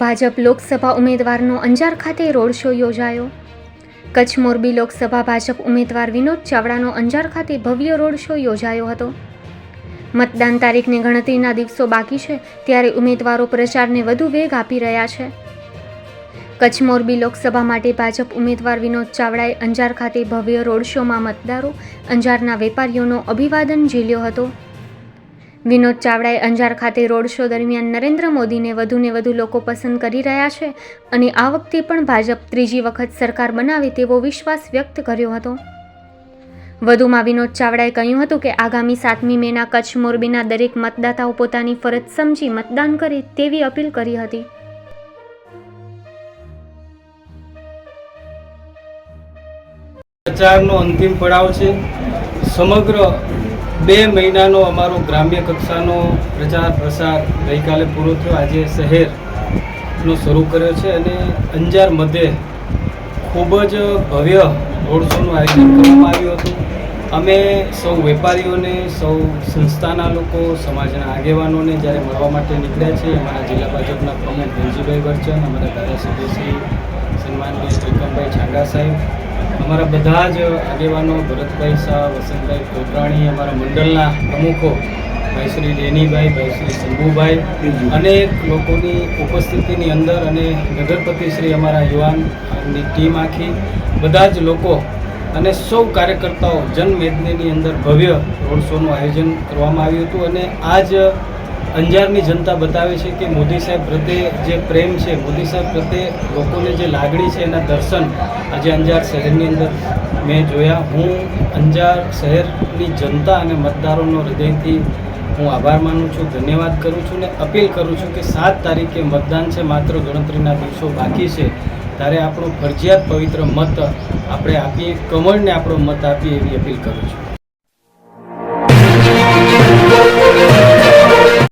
ભાજપ લોકસભા ઉમેદવારનો અંજાર ખાતે road show યોજાયો. કચ્છ મોરબી લોકસભા ભાજપ ઉમેદવાર વિનોદ ચાવડાનો અંજાર ખાતે ભવ્ય રોડ શો યોજાયો હતો. મતદાન તારીખની ગણતરીના દિવસો બાકી છે ત્યારે ઉમેદવારો પ્રચારને વધુ વેગ આપી રહ્યા છે. કચ્છ મોરબી લોકસભા માટે ભાજપ ઉમેદવાર વિનોદ ચાવડાએ અંજાર ખાતે ભવ્ય રોડ શોમાં મતદારો, અંજારના વેપારીઓનો અભિવાદન ઝીલ્યો હતો. વિનોદ ચાવડાએ અંજાર ખાતે રોડ શો દરમિયાન નરેન્દ્ર મોદીને વધુને વધુ લોકો પસંદ કરી રહ્યા છે અને આ વખતે પણ ભાજપ ત્રીજી વખત સરકાર બનાવે તેવો વિશ્વાસ વ્યક્ત કર્યો હતો. વધુમાં વિનોદ ચાવડાએ કહ્યું હતું કે આગામી સાતમી મેના કચ્છ મોરબીના દરેક મતદાતાઓ પોતાની ફરજ સમજી મતદાન કરે તેવી અપીલ કરી હતી. પ્રચારનો અંતિમ પડાવ છે. સમગ્ર બે મહિનાનો અમારો ગ્રામ્ય કક્ષાનો પ્રચાર પ્રસાર ગઈકાલે પૂરો થયો. આજે શહેરનો શરૂ કર્યો છે અને અંજાર મધ્યે ખૂબ જ ભવ્ય રોડ શોનું આયોજન કરવામાં આવ્યું હતું. અમે સૌ વેપારીઓને, સૌ સંસ્થાના લોકો, સમાજના આગેવાનોને જ્યારે મળવા માટે નીકળ્યા છીએ, અમારા જિલ્લા ભાજપના પ્રમુખ ધનજીભાઈ વર્ચન અમારા ધારાસભ્ય શ્રી સન્માનભાઈ ત્રિકમભાઈ છાંગા સાહેબ અમારા બધા જ આગેવાનો, ભરતભાઈ શાહ, વસંતભાઈ કોટરાણી અમારા મંડળના પ્રમુખો, ભાઈ શ્રી રેનીભાઈ, ભાઈ શ્રી શંભુભાઈ અનેક લોકોની ઉપસ્થિતિની અંદર અને નગરપતિ શ્રી અમારા યુવાનની ટીમ આખી, બધા જ લોકો અને સૌ કાર્યકર્તાઓ જનમેદનીની અંદર ભવ્ય રોડ શોનું આયોજન કરવામાં આવ્યું હતું અને આજ અંજારની જનતા બતાવે છે કે મોદી સાહેબ પ્રત્યે જે પ્રેમ છે, મોદી સાહેબ પ્રત્યે લોકોને જે લાગણી છે એના દર્શન આજે અંજાર શહેરની અંદર મેં જોયા. હું અંજાર શહેરની જનતા અને મતદારોનો હૃદયથી હું આભાર માનું છું, ધન્યવાદ કરું છું ને અપીલ કરું છું કે સાત તારીખે મતદાન છે, માત્ર ગણતરીના દિવસો બાકી છે. ત્યારે આપણો ફરજિયાત પવિત્ર મત આપણે આપીએ, કમળને આપણો મત આપીએ એવી અપીલ કરું છું.